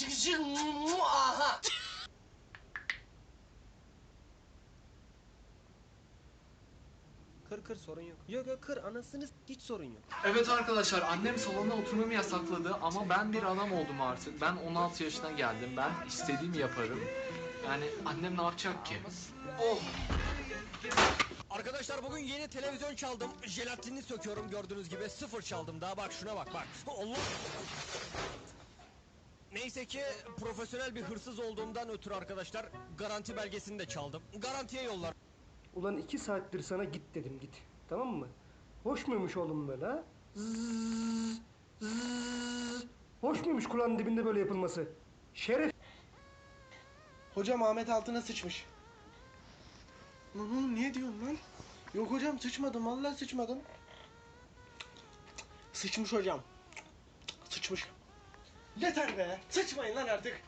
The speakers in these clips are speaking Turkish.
Çık mu aha. Kır kır sorun yok. Yok yok kır anasını s- hiç sorun yok. Evet arkadaşlar annem salonda oturmamı yasakladı ama ben bir adam oldum artık. Ben 16 yaşına geldim. Ben istediğimi yaparım. Yani annem ne yapacak ki? Oh! Arkadaşlar bugün yeni televizyon çaldım. Jelatinini söküyorum gördüğünüz gibi. Sıfır çaldım daha bak şuna bak bak. Allah. Neyse ki profesyonel bir hırsız olduğumdan ötürü arkadaşlar garanti belgesini de çaldım. Garantiye yollar. Ulan iki saattir sana git dedim git. Tamam mı? Hoş muymuş oğlum böyle ha? Zzz, zzz. Hoş muymuş kulağın dibinde böyle yapılması? Şeref. Hocam Ahmet altına sıçmış. Lan oğlum niye diyorsun lan? Yok hocam sıçmadım vallahi sıçmadım. Sıçmış hocam. Sıçmış. Yeter be. Sıçmayın lan artık.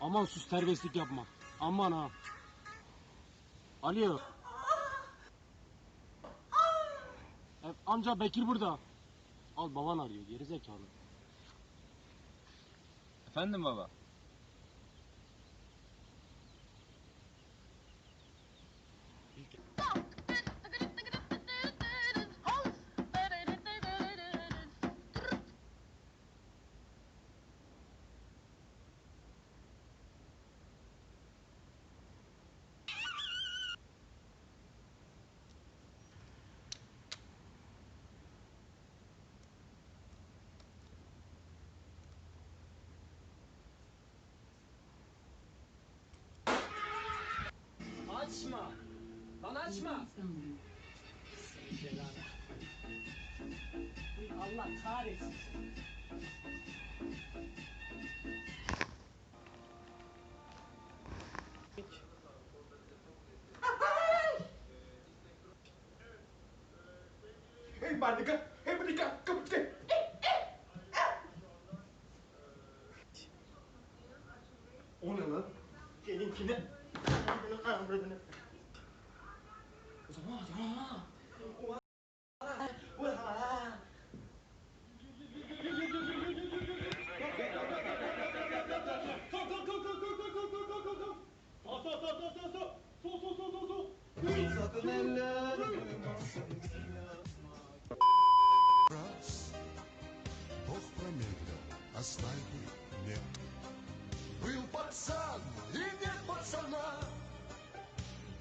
Aman sus terbiyesizlik yapma. Aman ha. Alo. E, amca Bekir burada. Al baban arıyor geri zekalı. Efendim baba. Açma. Lan açma. Allah kahretsin. Hey bandika, hey bandika, kapıtke. O ne lan? 这个，怎么了？怎么了？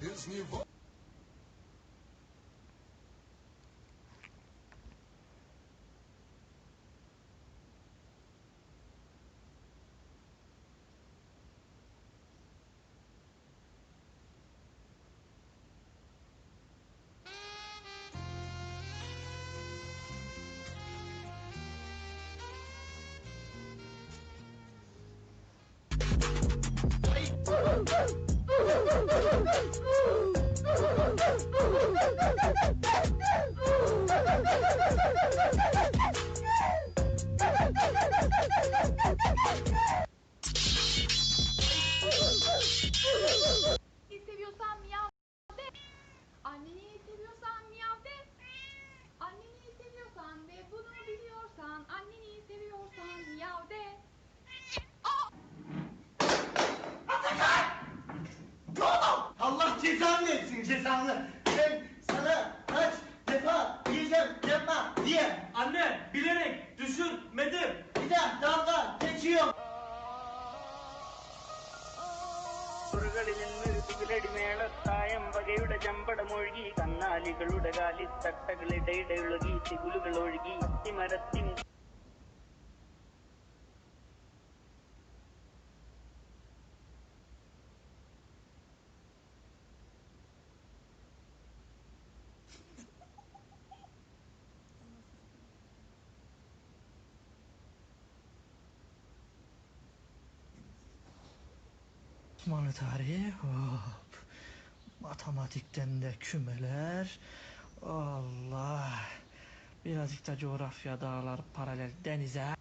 без него... seviyorsan Ha ha ha ha ha! Cezanı. Ben sana kaç defa diyeceğim yapma diye. Anne bilerek düşürmedim. Bir de dalga geçiyor. ുകളിൽ നിന്ന് തികിലടിമേളത്തായം വകയുടെ ചമ്പടമൊഴുകി കന്നാലികളുടെ കാലിത്തട്ടകളിടയിടയൊഴുകി തികുലുകൾ ഒഴുകി അത്തിമരത്തിൻ Osmanlı tarihi hop. Matematikten de kümeler. Allah. Birazcık da coğrafya dağlar paralel denize.